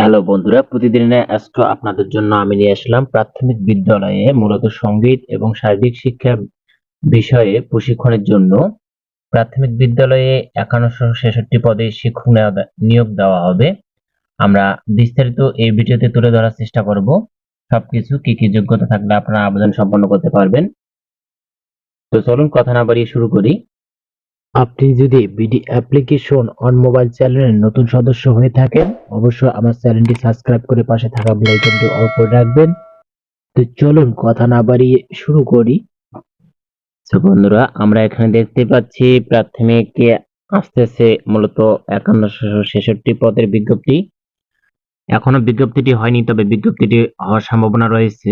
Hello বন্ধুরা প্রতিদিনের আজকে আপনাদের জন্য আমি নিয়ে আসলাম প্রাথমিক বিদ্যালয়ে মূলত সংগীত এবং শারীরিক শিক্ষা বিষয়ে প্রশিক্ষণের জন্য। প্রাথমিক বিদ্যালয়ে একান্নশো ছেষট্টি পদে শিক্ষক নিয়োগ দেওয়া হবে। আমরা বিস্তারিত এই ভিডিওতে তুলে ধরার চেষ্টা করব। সবকিছু কি কি যোগ্যতা থাকলে আপনারা আবেদন সম্পন্ন করতে পারবেন। তো চলুন কথা না বাড়িয়ে শুরু করি। আপনি যদি বিডি অ্যাপ্লিকেশন অন মোবাইল চ্যানেলের নতুন সদস্য হয়ে থাকেন, অবশ্যই আমার চ্যানেলটি সাবস্ক্রাইব করে পাশে থাকা আইকনটি অন করে রাখবেন। তো চলুন, কথা না বাড়িয়ে শুরু করি। তো বন্ধুরা, আমরা এখানে দেখতে পাচ্ছি প্রাথমিকে আসতেছে মূলত একান্নশো ছেষট্টি পদের বিজ্ঞপ্তি। এখনও বিজ্ঞপ্তিটি হয়নি, তবে বিজ্ঞপ্তিটি হওয়ার সম্ভাবনা রয়েছে।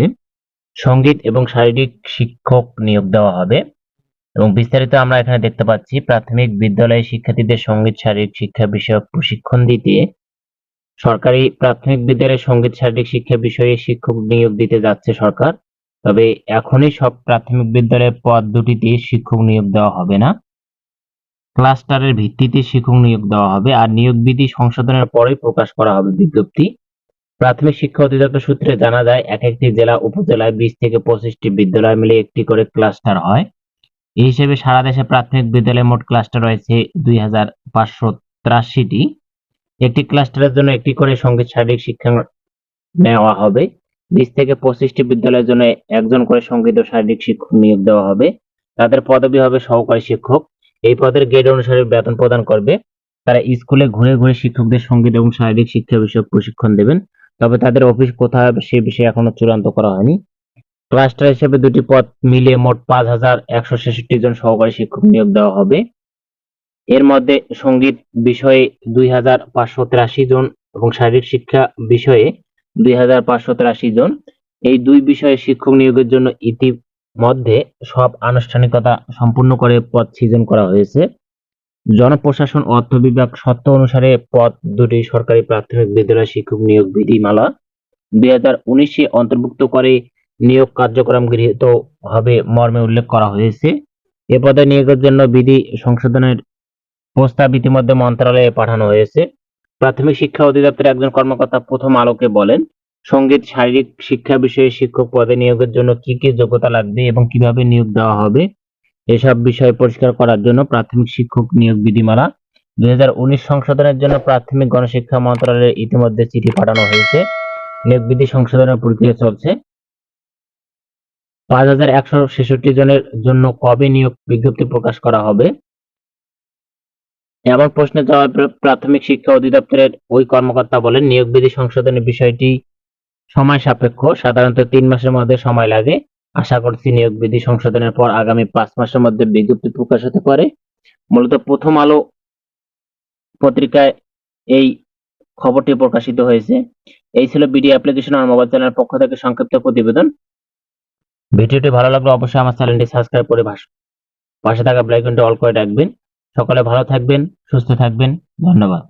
সংগীত এবং শারীরিক শিক্ষক নিয়োগ দেওয়া হবে। এবং বিস্তারিত আমরা এখানে দেখতে পাচ্ছি প্রাথমিক বিদ্যালয়ে শিক্ষার্থীদের সংগীত, শারীরিক শিক্ষা বিষয়ক প্রশিক্ষণ দিতে। সরকারি প্রাথমিক বিদ্যালয়ে সংগীত, শারীরিক শিক্ষা বিষয়ে শিক্ষক নিয়োগ দিতে যাচ্ছে সরকার। তবে এখনই সব প্রাথমিক বিদ্যালয়ের পদ দুটিতে শিক্ষক নিয়োগ দেওয়া হবে না। ক্লাস্টারের ভিত্তিতে শিক্ষক নিয়োগ দেওয়া হবে আর নিয়োগ বিধি সংশোধনের পরেই প্রকাশ করা হবে বিজ্ঞপ্তি। প্রাথমিক শিক্ষা অধিদপ্তর সূত্রে জানা যায় এক একটি জেলা, উপজেলায় বিশ থেকে পঁচিশটি বিদ্যালয় মিলে একটি করে ক্লাস্টার হয়। এই হিসেবে সারা দেশে প্রাথমিক বিদ্যালয়ে মোট ক্লাস্টার রয়েছে দুই হাজার পাঁচশো ত্রাশিটি। একটি ক্লাস্টারের জন্য একটি করে সংগীত শারীরিক শিক্ষা নেওয়া হবে। বিশ থেকে পঁচিশটি বিদ্যালয়ের জন্য একজন করে সংগীত ও শারীরিক শিক্ষক নিয়োগ দেওয়া হবে। তাদের পদবি হবে সহকারী শিক্ষক। এই পদের গ্রেড অনুসারে বেতন প্রদান করবে। তারা স্কুলে ঘুরে ঘুরে শিক্ষকদের সংগীত এবং শারীরিক শিক্ষা বিষয়ক প্রশিক্ষণ দেবেন। তবে তাদের অফিস কোথায় হবে সে বিষয়ে এখনও চূড়ান্ত করা হয়নি। ক্লাস্টার হিসেবে দুটি পদ মিলিয়ে মোট পাঁচ হাজার একশো ছেষট্টি জন সহকারী শিক্ষক নিয়োগ দেওয়া হবে। এর মধ্যে সংগীত বিষয়ে দুই হাজার পাঁচশো তিরাশি জন এবং শারীরিক শিক্ষা বিষয়ে দুই হাজার পাঁচশো তিরাশি জন। এই দুই বিষয়ে শিক্ষক নিয়োগের জন্য ইতিমধ্যে সব আনুষ্ঠানিকতা সম্পূর্ণ করে পদ সৃজন করা হয়েছে। জনপ্রশাসন অর্থ বিভাগ সত্য অনুসারে পদ দুটি সরকারি প্রাথমিক বিদ্যালয় শিক্ষক নিয়োগ বিধিমালা দুই হাজার উনিশে অন্তর্ভুক্ত করে নিয়োগ কার্যক্রম গৃহীত হবে মর্মে উল্লেখ করা হয়েছে। এ পদে নিয়োগের জন্য বিধি সংশোধনের প্রস্তাব ইতিমধ্যে মন্ত্রণালয়ে পাঠানো হয়েছে। প্রাথমিক শিক্ষা অধিদপ্তরের একজন কর্মকর্তা প্রথম আলোকে বলেন, সংগীত, শারীরিক শিক্ষা বিষয়ে শিক্ষক পদে নিয়োগের জন্য কি কি যোগ্যতা লাগবে এবং কীভাবে নিয়োগ দেওয়া হবে, এসব বিষয় পরিষ্কার করার জন্য প্রাথমিক শিক্ষক নিয়োগ বিধিমালা দুই হাজার উনিশ সংশোধনের জন্য প্রাথমিক গণশিক্ষা মন্ত্রণালয়ে ইতিমধ্যে চিঠি পাঠানো হয়েছে। নিয়োগ বিধি সংশোধনের প্রক্রিয়া চলছে। পাঁচ হাজার একশো ছেষট্টি জনের জন্য কবে নিয়োগ বিজ্ঞপ্তি প্রকাশ করা হবে? এমন প্রশ্নের জবাবে প্রাথমিক শিক্ষা অধিদপ্তরের ওই কর্মকর্তা বলেন নিয়োগ বিধি সংশোধনের বিষয়টি সময় সাপেক্ষ, সাধারণত তিন মাসের মধ্যে সময় লাগে। আশা করছি নিয়োগ বিধি সংশোধনের পর আগামী পাঁচ মাসের মধ্যে বিজ্ঞপ্তি প্রকাশ হতে পারে। মূলত প্রথম আলো পত্রিকায় এই খবরটি প্রকাশিত হয়েছে। এই ছিল বিডি অ্যাপ্লিকেশন আর মোবাইল চ্যানেলের পক্ষ থেকে সংক্ষিপ্ত প্রতিবেদন। ভিডিওটি ভালো লাগলে অবশ্যই আমার চ্যানেলটি সাবস্ক্রাইব করে পাশে থাকা ব্লাইকনটি অল করে রাখবেন। সকলে ভালো থাকবেন, সুস্থ থাকবেন। ধন্যবাদ।